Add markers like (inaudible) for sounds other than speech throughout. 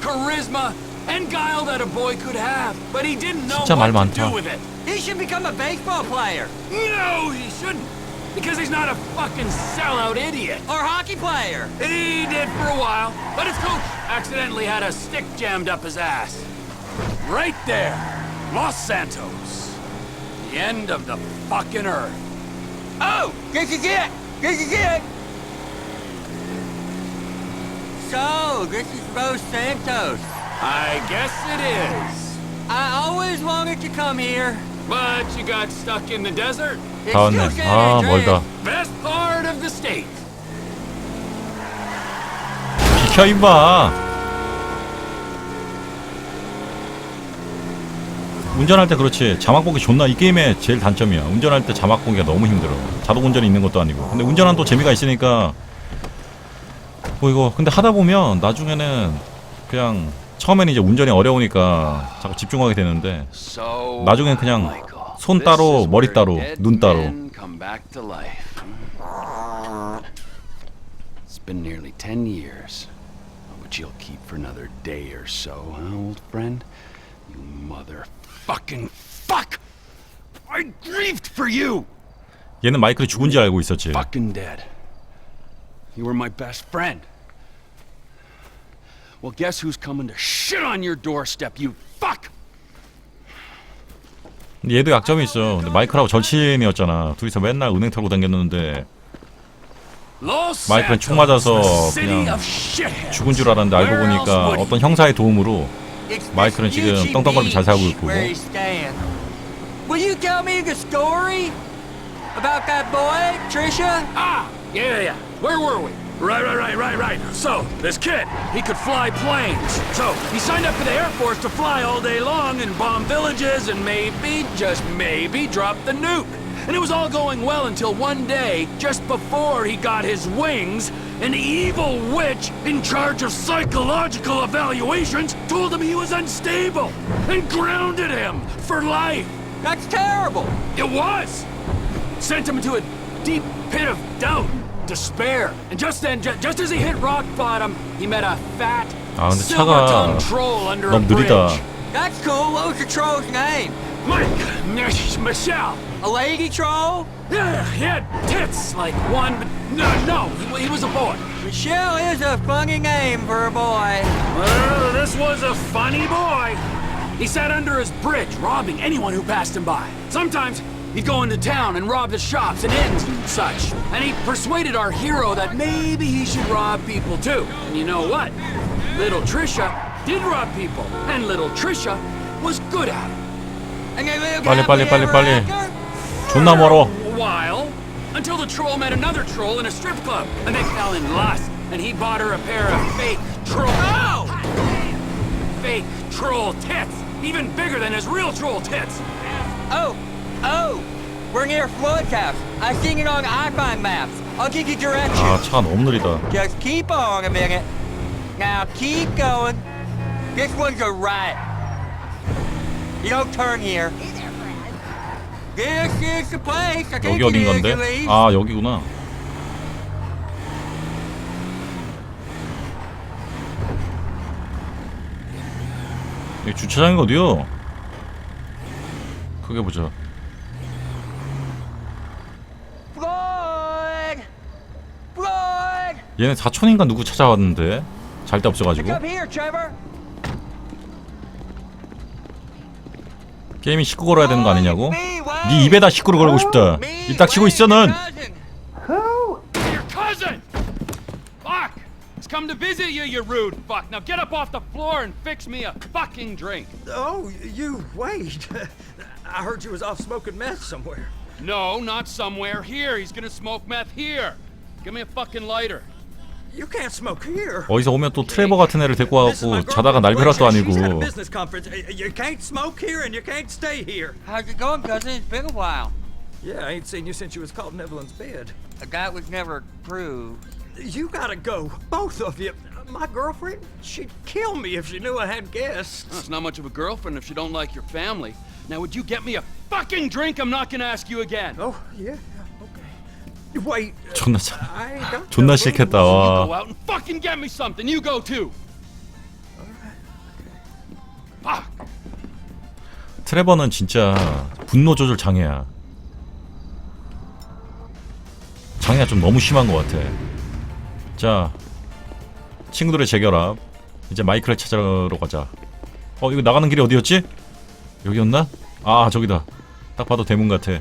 charisma, and guile that a boy could have. But he didn't know 진짜 말 what to 많다. do with it. He should become a baseball player No, he shouldn't. Because he's not a fucking sellout idiot. or hockey player. He did for a while, but his coach accidentally had a stick jammed up his ass. Right there, Los Santos. The end of the fucking earth. Oh, this is it. This is it. So, this is Los Santos. I guess it is. I always wanted to come here. But you got stuck in the desert. It's 다 왔네. San 아 Andreas. 멀다. Best part of the state. 비켜 임마. 운전할 때 그렇지 자막 보기 존나 이 게임의 제일 단점이야 운전할 때 자막 보기가 너무 힘들어 자동 운전이 있는 것도 아니고 근데 운전하는 또 재미가 있으니까 뭐 이거 근데 하다 보면 나중에는 그냥 처음에는 이제 운전이 어려우니까 자꾸 집중하게 되는데 나중엔 그냥 손 따로, 머리 따로, 눈 따로. men come back to life. It's been nearly 10 years, which you'll keep for another day or so, huh, old friend? You motherfucking fuck! I grieved for you! 얘는 마이클이 죽은지 알고 있었지 Fucking dead. You were my best friend. Well, guess who's coming to shit on your doorstep, you fuck! 근데 얘도 약점이 있어 근데 마이클하고 절친이었잖아 둘이서 맨날 은행 털고 다녔는데 마이클은 총 맞아서 그냥. 죽은 줄 알았는데 알고 보니까 어떤 형사의 도움으로 마이클은 지금 떵떵거리며 잘 살고 있고. Will you tell me the story about that boy, Trisha? Ah, yeah, yeah. Where were we? Right, right, right, right, right. So, this kid, he could fly planes. So, he signed up for the Air Force to fly all day long and bomb villages and maybe, just maybe, drop the nuke. And it was all going well until one day, just before he got his wings, an evil witch in charge of psychological evaluations told him he was unstable and grounded him for life. That's terrible. It was! Sent him into a deep pit of doubt, despair. And just then, ju- just as he hit rock bottom, he met a fat, 아, 근데 차가 silver-tongued troll under a 너무 bridge. 느리다. That's cool. What was the troll's name? Mike, Mish- Michelle. A lady troll? Yeah, he had tits like one, but no, no, he, he was a boy. Michelle is a funny name for a boy. Well, this was a funny boy. He sat under his bridge, robbing anyone who passed him by. Sometimes he'd go into town and rob the shops and inns and such. And he persuaded our hero that maybe he should rob people too. And you know what? Little Trisha did rob people, and little Trisha was good at it. And they lived 빨리, 빨리, happily 빨리, ever 빨리. after? 존나 멀어 A while, until the troll met another troll in a strip club, and they fell in lust. And he bought her a pair of fake troll. Oh! Fake troll tits, even bigger than his real troll tits. Oh! Oh! We're near Floyd's house. I've seen it on iPhone maps. I'll give you directions. 아 차가 너무 느리다 Just keep on a minute. Now keep going. This one's a right. You don't turn here. This is the place. I think 여기 어딘 it is, 건데? at least. 아 여기구나 여기 주차장이 어디요? 크게 보자 얘네 사촌인가 누구 찾아왔는데 잘 데 없어가지고. 게임이 19 걸어야 되는 거 아니냐고? Oh. 네 입에다 19를 걸고 싶다 닥치고 Wade, 있어 넌 come to visit you, you rude fuck. Now get up off the floor and fix me a fucking drink. Oh, you, Wade. I heard you was off smoking meth somewhere. No, not somewhere here. He's gonna smoke meth here. Give me a fucking lighter. 어디서 오면 또 트레버 같은 애를 데리고 This is my 와갖고 자다가 girlfriend, 날벼락도 Wade. She's at a 아니고 business conference. Uh, You can't smoke here and you can't stay here. How's it going, cousin? It's been a while. Yeah, I ain't seen you since you was caught in Evelyn's bed. That was never proved. You gotta go, both of you. My girlfriend, she'd kill me if she knew I had guests. That's not much of a girlfriend if she don't like your family. Now, would you get me a fucking drink? I'm not gonna ask you again. Oh, yeah, 존나 잘 존나 싫겠다. 와 트레버는 진짜 분노 조절 장애야. 장애가 좀 너무 심한 것 같아. 자 친구들의 재결합. 이제 마이크를 찾으러 가자. 어 이거 나가는 길이 어디였지? 여기였나? 아 저기다. 딱 봐도 대문 같아.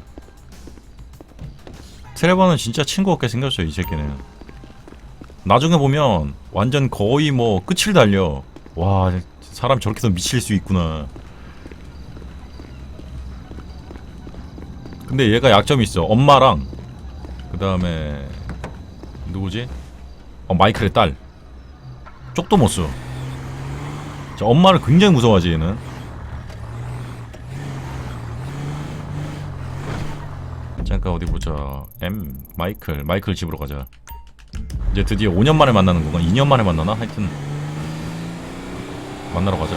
트레버는 진짜 친구 같게 생겼어요, 이 새끼는. 나중에 보면 완전 거의 뭐 끝을 달려. 와, 사람 저렇게도 미칠 수 있구나. 근데 얘가 약점이 있어. 엄마랑 그 다음에 누구지? 어 마이클의 딸. 쪽도 못 써. 자, 엄마를 굉장히 무서워하지 얘는. 잠깐 어디 보자. M 마이클 마이클 집으로 가자. 이제 드디어 5년 만에 만나는 건가? 2년 만에 만나나? 하여튼 만나러 가자.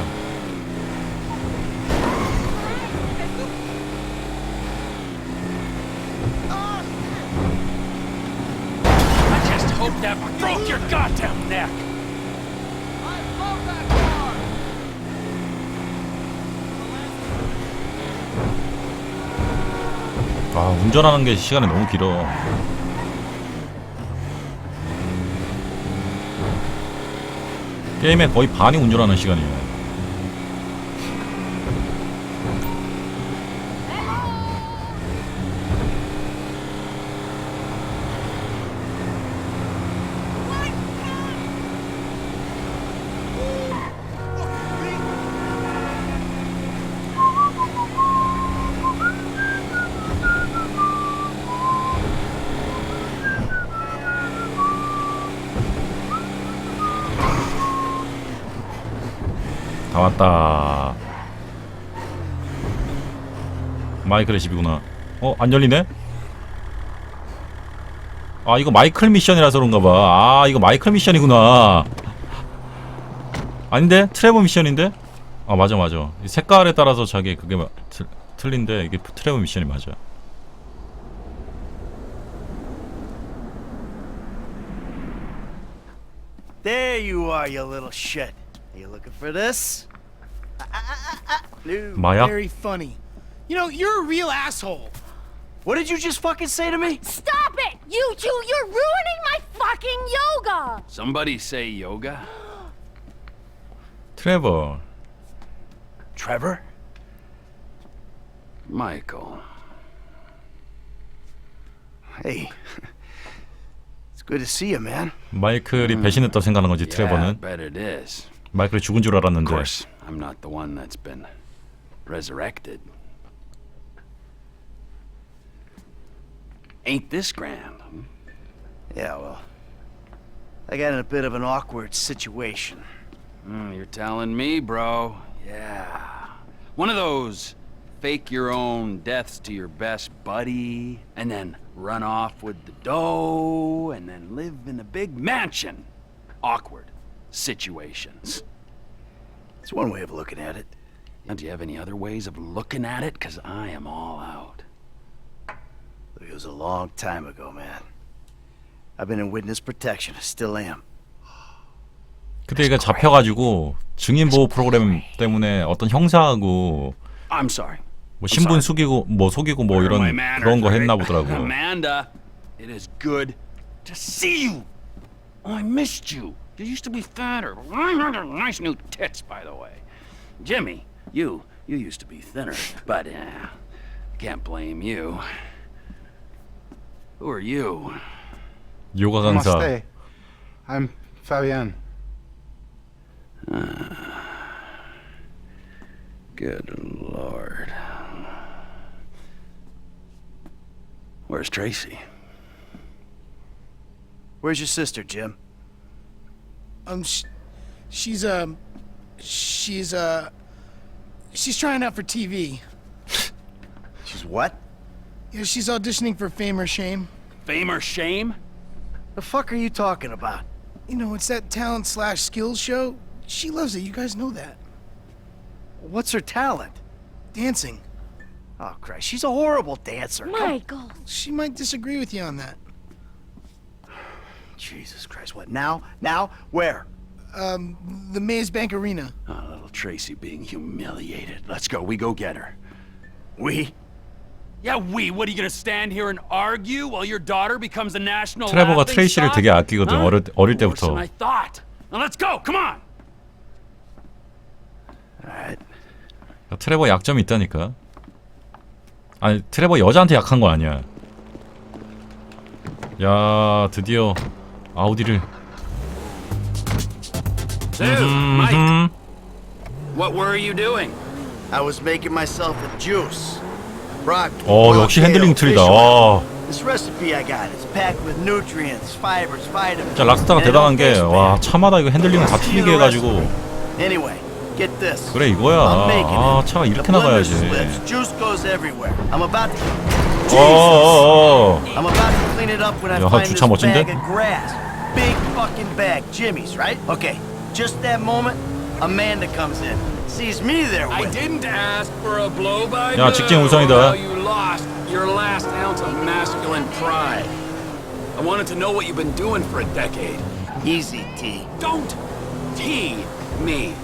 I just hope that broke your goddamn neck. 아 운전하는 게 시간이 너무 길어. 게임의 거의 반이 운전하는 시간이에요. 다 왔다. 마이클의 집이구나. 어, 안 열리네? 아, 이거 마이클 미션이라서 그런가 봐. 아, 이거 마이클 미션이구나. 아닌데? 트레버 미션인데? 아, 맞아, 맞아. 이 색깔에 따라서 자기 그게 마- 틀, 틀린데 이게 트레버 미션이 맞아. There you are, you little shit. Are you looking for this? Ah, ah, ah, ah, ah. No. 마약? Very funny. You know, you're a real asshole. What did you just fucking say to me? Stop it! You two, you're ruining my fucking yoga! Somebody say yoga? (gasps) 트레버. Trevor? Michael. Hey. (laughs) It's good to see you, man. 마이클이 배신했다고 생각하는 거지, Yeah, I 트레버는. bet it is. 마이클이 죽은 줄 Of 알았는데. course, I'm not the one that's been resurrected. Ain't this grand? hmm? Yeah, well. I got in a bit of an awkward situation. Hmm, you're telling me, bro. Yeah. One of those fake your own deaths to your best buddy, and then run off with the dough, and then live in a big mansion. Awkward situations. It's one way of looking at it. Now, do you have any other ways of looking at it? Because I am all out. Look, it was a long time ago, man. I've been in witness protection. I still am. 그때 얘가 잡혀가지고 증인 보호 프로그램 때문에 어떤 형사하고 I'm sorry. 뭐 신분 속이고 뭐 속이고 뭐 Where are my 이런 manners, 그런 거 all 했나 right? 보더라고. Amanda, it is good to see you. Oh, I missed you. You used to be fatter. Nice new tits, by the way. Jimmy, you, you used to be thinner, but uh, can't blame you. Who are you? Yoga Namaste. I'm Fabian. Ah. good lord. Where's Tracy? Where's your sister, Jim? Um, sh- she's um, she's uh, she's trying out for TV. (laughs) She's what? Yeah, she's auditioning for Fame or Shame. Fame or shame? The fuck are you talking about? You know, it's that talent slash skills show. She loves it. You guys know that. What's her talent? Dancing. Oh, Christ. She's a horrible dancer. Come- Michael. She might disagree with you on that. Jesus Christ. What, now? Now? Where? Um, the Maze Bank Arena. Oh, little Tracy being humiliated. Let's go. We go get her. We? Yeah, we. What are you gonna stand here and argue while your daughter becomes a national? 트레버가 laughing 트레이시를 stock? 되게 아끼거든, Huh? 어릴- 어릴 Worse 때부터. than I thought. Now let's go. Come on. Alright. 트레버 약점이 있다니까. 아니 트레버 여자한테 약한 거 아니야. 야 드디어 아우디를. Mike, 음, what were you doing? I was making myself a juice. Brock. 어 역시 핸들링 틀리다. 와 This recipe I got is packed with nutrients, fibers, vitamins. 진짜 락스타가 대단한 게 와. 차마다 이거 핸들링을 다 틀리게 해가지고 Anyway, get this. 그래 이거야. I'm making 아 it. 차가 이렇게 The blender 나가야지. slips, juice goes everywhere. I'm about to. 어어어. I'm about to clean it up when I 야, find this 주차 멋진데? bag of grass. Big fucking bag, Jimmy's, right? Okay. Just that moment, Amanda comes in, sees me there I with. didn't ask for a blow by 야, blow. 직진 우선이다. Well, you lost your last ounce of masculine pride. I wanted to know what you've been doing for a decade. Easy, T. Don't tee me.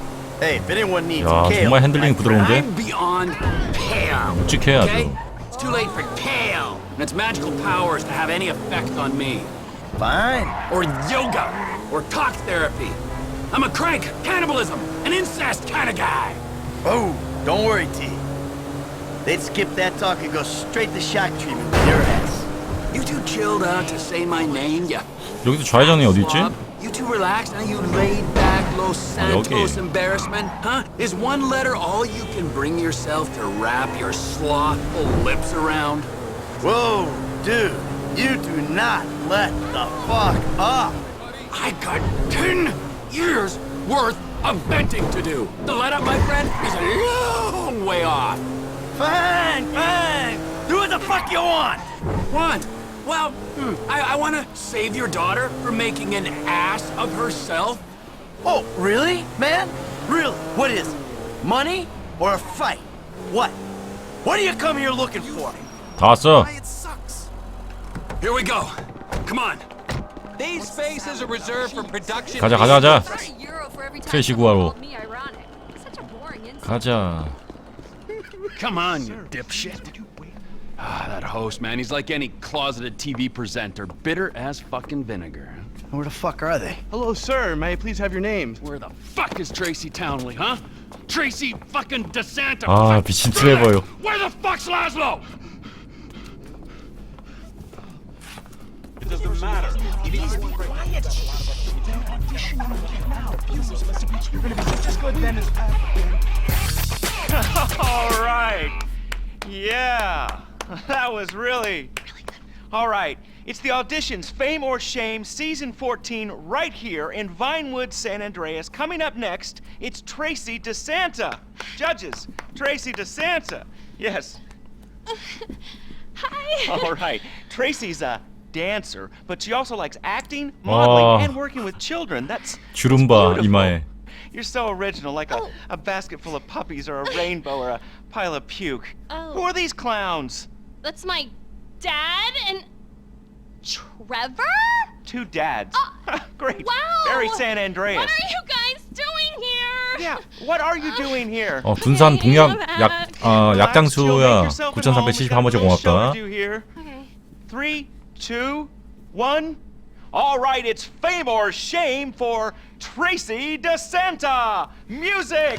Hey, if anyone needs 야 kale, 정말 핸들링 my friend, 부드러운데? I'm beyond pale. 묵직해 Okay? 아주. It's too late for kale and its magical powers to have any effect on me. Fine. Or yoga. Or talk therapy. I'm a crank, cannibalism, an incest kind of guy. Oh, don't worry, T. They'd skip that talk and go straight to shock treatment with your ass. You too chilled out to say my name, ya 여기서 좌회전이 어디 있지? slob? You too relaxed and you laid back Los Santos embarrassment? Huh? Is one letter all you can bring yourself to wrap your slothful lips around? Whoa, dude, you do not let the fuck up. I got ten years worth of venting to do. The let up, my friend, is a long way off. Fine, fine. Do what the fuck you want. What? Well, hmm, I, I want to save your daughter from making an ass of herself. Oh, really, man? Really? What is it? Money or a fight? What? What do you come here looking for? 다 왔어. Here we go. Come on. These spaces are reserved for production. 가자 가자 가자. That's a euro for every time 트레이시 someone 구하러. called me ironic. Such a boring insult. 가자. (laughs) Come on, you dipshit. Ah, that host, man, he's like any closeted TV presenter, bitter as fucking vinegar. Where the fuck are they? Hello, sir. May I please have your name? Where the fuck is Tracy Townley, huh? Tracy fucking DeSanta. 아 미친 트레버요. Where the fuck's Laszlo? (laughs) All right. Yeah. (laughs) That was really. All right. It's the auditions Fame or Shame season 14 right here in Vinewood, San Andreas. Coming up next, it's Tracy DeSanta. Judges, Tracy DeSanta. Yes. (laughs) Hi. All right. Tracy's a dancer, but she also likes acting, modeling, Oh. and working with children. That's 주름바 beautiful. 이마에. You're so original, like a, Oh. a basket full of puppies or a rainbow or a pile of puke. Oh. Who are these clowns? That's my dad and Trevor? Two dads. Uh, (laughs) Great. Wow. Very San Andreas. What are you guys doing here? Yeah. What are you doing here? 어 군산 Okay, 동약 I'm 약 back. 아, Relax, chill, make 약장수야 yourself at home. We got a 9,371번째 little show 고맙다. to do here. Okay. Three, two, one. All right, it's fame or shame for Tracy DeSanta. Music.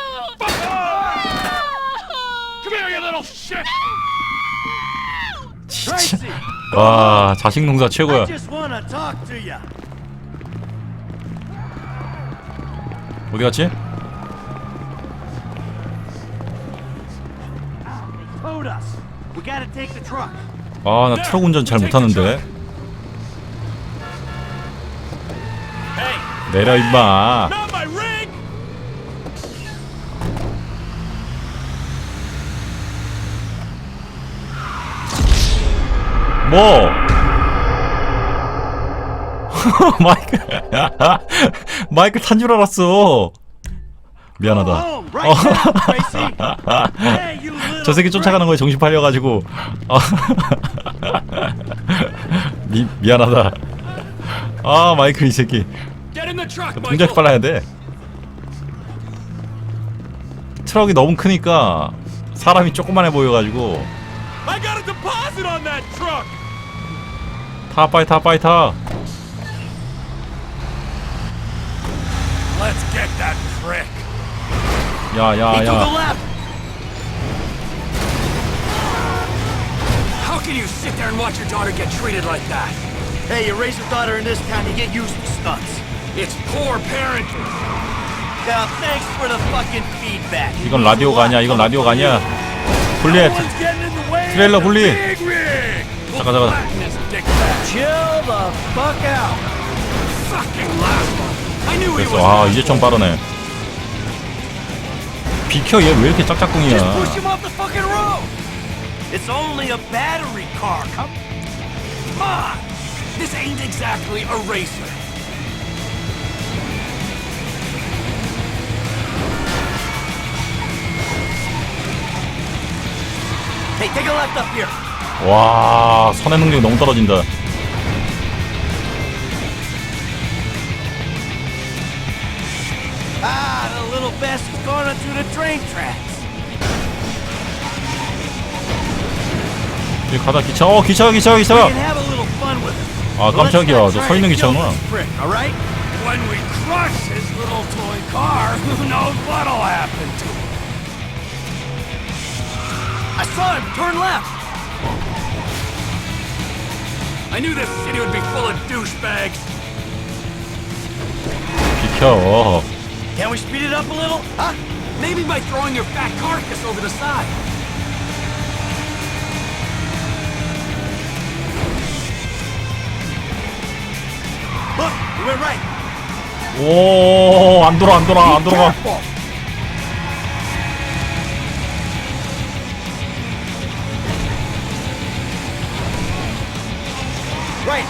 와 자식 농사 최고야. 어디 갔지? 아, 나 트럭 운전 잘 못하는데. 내려 임마. 뭐? (laughs) 마이크 (laughs) 마이크 탄 줄 알았어. 미안하다. 어. 저 새끼 쫓아가는 거에 정신 팔려가지고. 아. (laughs) 미 미안하다. 아 마이크 이 새끼 truck, 동작. 빨라야 돼. 트럭이 너무 크니까 사람이 조그만해 보여가지고 I got a deposit on that truck. 타 빨리 타 빨리 타. Let's get that prick. 야야 야. left. How can you sit there and watch your daughter get treated like that? Hey, you raise a daughter in this town, you get used to stunts. It's poor parenting. Yeah, thanks for the fucking feedback. 이건 라디오가 아니야. 이건 라디오가 아니야. 분리해. One's getting in the way. 트레일러 of the 분리. Big rig. 잠깐 잠깐. Flatten this dickbag. Chill the fuck out. Fucking last one. I knew he 됐어. was. 아 이제 좀 빠르네. 비켜 얘 왜 이렇게 Just 짝짝꿍이야? push him off the fucking road. It's only a battery car. Come Come on. This ain't exactly a racer. Hey, take a left up here. 와 선의 능력이 너무 떨어진다. 이 가다 기차 어 기차가 기차가 기차가 아 깜짝이야. 저 서있는 기차구나. (laughs) I saw him turn left. I knew this city would be full of douchebags. 비켜. Can we speed it up a little? Huh? Maybe by throwing your fat carcass over the side. Look, we went right. 오안 돌아 안 돌아 안 돌아. Right,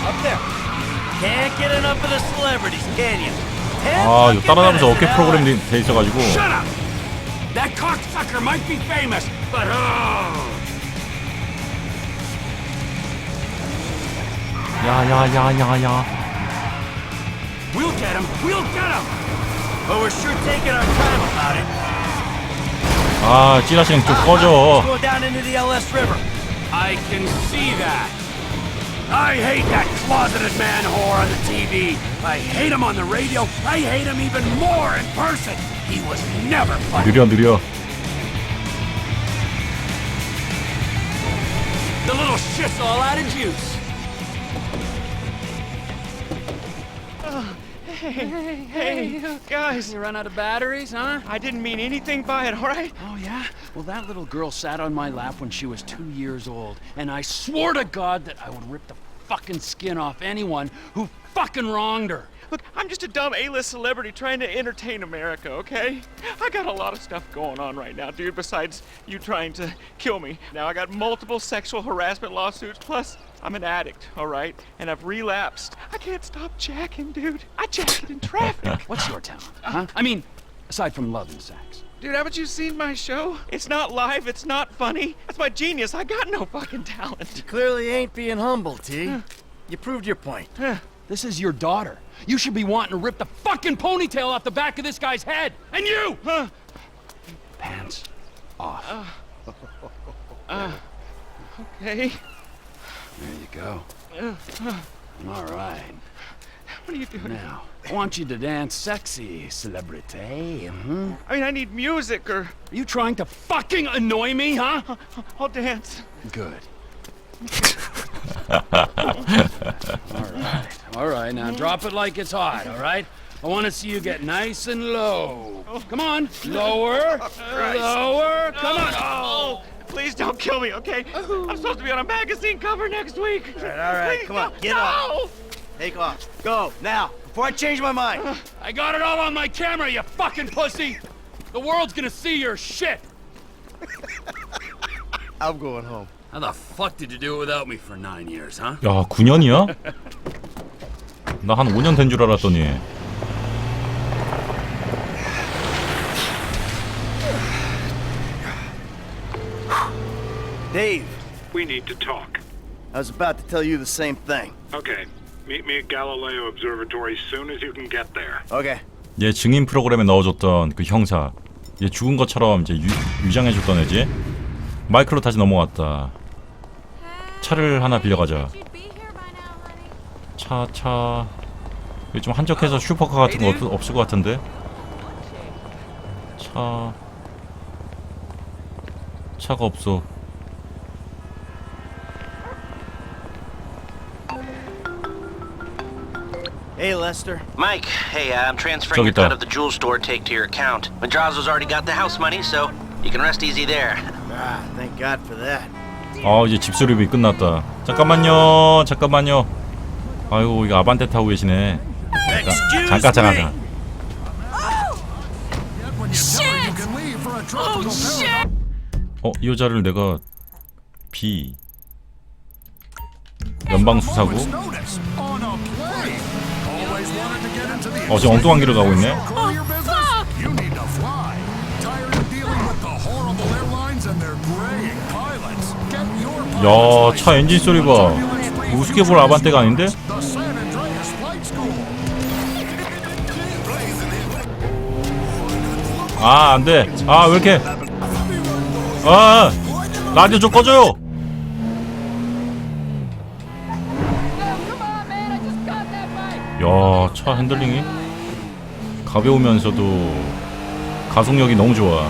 up there. Can't get enough of the celebrities, can you? Ten 아 이거 fucking 따라다니면서 minutes 어깨 in 프로그램 LA. 돼- 돼 있어가지고. Shut up! That cocksucker might be famous, but oh, 야야야야야. we'll get him. We'll get him. But we're sure taking our time about it. 아 찌라시는 좀 Let's 꺼져. go down into the LS River. I can see that. I hate that closeted man whore on the TV. I hate him on the radio. I hate him even more in person. He was never funny. Duruyor, duruyor. The little shit's all out of juice. Hey, hey, guys. You run out of batteries, huh? I didn't mean anything by it, all right? Oh, yeah? Well, that little girl sat on my lap when she was two years old, and I swore to God that I would rip the fucking skin off anyone who fucking wronged her. Look, I'm just a dumb A-list celebrity trying to entertain America, okay? I got a lot of stuff going on right now, dude, besides you trying to kill me. Now I got multiple sexual harassment lawsuits, plus I'm an addict, all right? And I've relapsed. I can't stop jacking, dude. I jack it in traffic. (laughs) What's your talent, huh? I mean, aside from love and sex. Dude, haven't you seen my show? It's not live, it's not funny. That's my genius. I got no fucking talent. You Clearly ain't being humble, T. You proved your point. This is your daughter. You should be wanting to rip the fucking ponytail off the back of this guy's head. And you! Huh. Pants uh. off. (laughs) Uh. Hey, There you go. All right. what are you doing? Now, I want you to dance sexy, celebrity. hmm I mean, I need music or Are you trying to fucking annoy me, huh? I'll dance. Good. (laughs) all right. All right. Now drop it like it's hot, all right? I want to see you get nice and low. Come on. Lower. Lower. Come on. Oh, please don't kill me, okay? I'm supposed to be on a magazine cover next week. All right, all right, Please, come on, no, get no. up. Take off. Go, now, before I change my mind. I got it all on my camera, you fucking pussy. The world's gonna see your shit. (laughs) I'm going home. How the fuck did you do it without me for nine years, huh? 야 9년이야? 나 한 5년 된 줄 알았더니 Dave, We need to talk. I was about to tell you the same thing. Okay. Meet me at Galileo Observatory soon as you can get there. Okay. 얘 증인 프로그램에 넣어줬던 그 형사 얘 죽은 것처럼 이제 유, 위장해줬던 애지 마이크로 다시 넘어왔다 차를 하나 빌려가자 차차 여기 좀 한적해서 슈퍼카 같은 거 없, 없을 것 같은데 차 차가 없어 Hey, Lester. Mike, hey, uh, I'm transferring your cut of the jewel store take to your account. Madrazo's already got the house money, so you can rest easy there. Ah, thank God for that. 아 이제 집 수리비 끝났다 잠깐만요 잠깐만요 아이고 이거 아반떼 타고 계시네 잠깐 잠깐 잠깐 어, 이 여자를 내가 B 연방 수사고 어, 지금 엉뚱한 길을 가고 있네. 야, 차 엔진 소리 봐. 우습게 볼 아반떼가 아닌데? 아, 안 돼. 아, 왜 이렇게. 아, 라디오 좀 꺼줘요. 야, 차 핸들링이 가벼우면서도 가속력이 너무 좋아.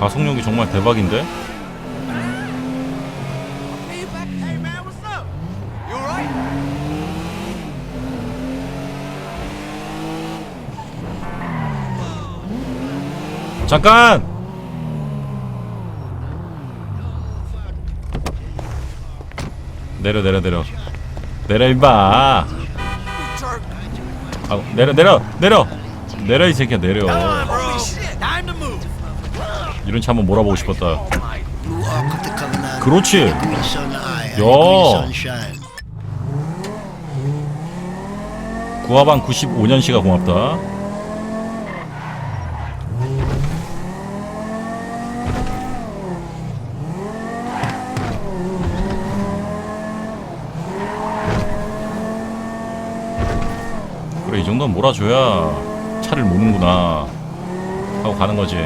가속력이 정말 대박인데? 잠깐! 내려 내려 내려. 내려 임마. 아 내려 내려 내려. 내려 이 새끼야 내려. 이런 차 한번 몰아보고 싶었다. 그렇지. 야. 구하방 95년씨가 고맙다 정도는 몰아줘야 차를 모는구나 하고 가는 거지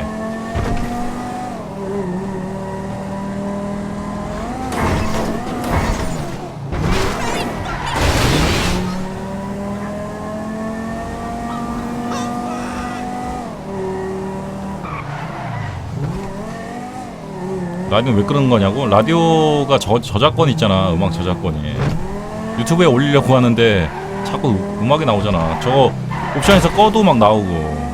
라디오 왜 끄는 거냐고? 라디오가 저, 저작권 있잖아 음악 저작권이 유튜브에 올리려고 하는데 자꾸 음악이 나오잖아. 저거 옵션에서 꺼도 막 나오고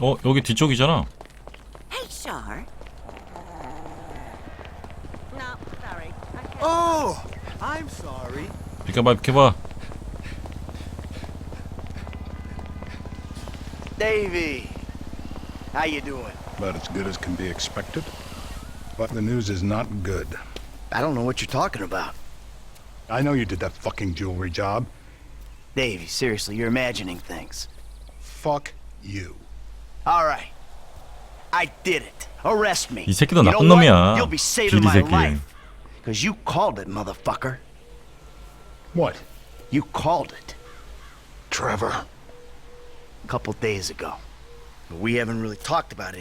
어 여기 뒤쪽이잖아 Hey, Shar. No, sorry. I can't. Oh, I'm sorry. 비켜봐 비켜봐 Davey, how you doing? About as good as can be expected. But the news is not good. I don't know what you're talking about. I know you did that fucking jewelry job. Davey, seriously, you're imagining things. Fuck you. All right. I did it. Arrest me. 이 새끼도 You 나쁜 know what? 놈이야. You'll be saving 비리 my 새끼. life. Because you called it, motherfucker. What? You called it. Trevor. A couple days ago. But we haven't really talked about it